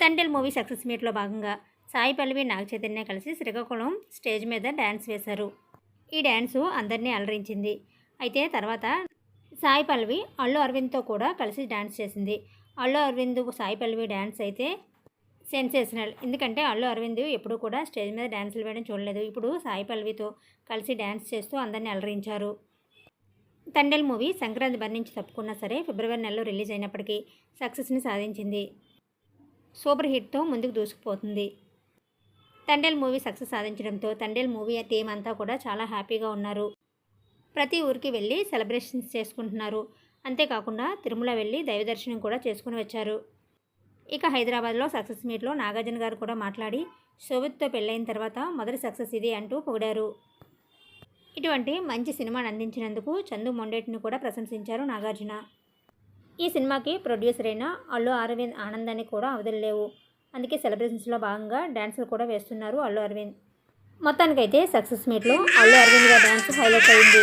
Thandel movie success మీట్లో భాగంగా సాయి పల్లవి నాగ చైతన్య కలిసి శ్రీకాకుళం స్టేజ్ మీద డ్యాన్స్ వేశారు. ఈ డ్యాన్సు అందరినీ అలరించింది. అయితే తర్వాత సాయి పల్లవి అల్లు అరవింద్తో కూడా కలిసి డ్యాన్స్ చేసింది. అల్లు అరవింద్ సాయి పల్లవి డ్యాన్స్ అయితే సెన్సేషనల్. ఎందుకంటే అల్లు అరవింద్ ఎప్పుడు కూడా స్టేజ్ మీద డ్యాన్సులు వేయడం చూడలేదు. ఇప్పుడు సాయి పల్లవితో కలిసి డ్యాన్స్ చేస్తూ అందరినీ అలరించారు. తండెల్ మూవీ సంక్రాంతి బరి నుంచి తప్పుకున్నా సరే ఫిబ్రవరి నెలలో రిలీజ్ అయినప్పటికీ సక్సెస్ని సాధించింది. సూపర్ హిట్తో ముందుకు దూసుకుపోతుంది. తండేల్ మూవీ సక్సెస్ సాధించడంతో తండేల్ మూవీ టీం అంతా కూడా చాలా హ్యాపీగా ఉన్నారు. ప్రతి ఊరికి వెళ్ళి సెలబ్రేషన్స్ చేసుకుంటున్నారు. అంతేకాకుండా తిరుమల వెళ్ళి దైవ దర్శనం కూడా చేసుకుని వచ్చారు. ఇక హైదరాబాద్లో సక్సెస్ మీట్లో నాగార్జున గారు కూడా మాట్లాడి శోభిత్తో పెళ్ళైన తర్వాత మొదటి సక్సెస్ ఇది అంటూ పొగిడారు. ఇటువంటి మంచి సినిమాను అందించినందుకు చందు మొండేటిని కూడా ప్రశంసించారు నాగార్జున. ఈ సినిమాకి ప్రొడ్యూసర్ అయిన అల్లు అరవింద్ ఆనందాన్ని కూడా అవదలేవు అందుకే సెలబ్రేషన్స్లో భాగంగా డ్యాన్సులు కూడా వేస్తున్నారు అల్లు అరవింద్. మొత్తానికైతే సక్సెస్ మీట్లో అల్లు అరవింద్ గారి డ్యాన్స్ హైలైట్ అయింది.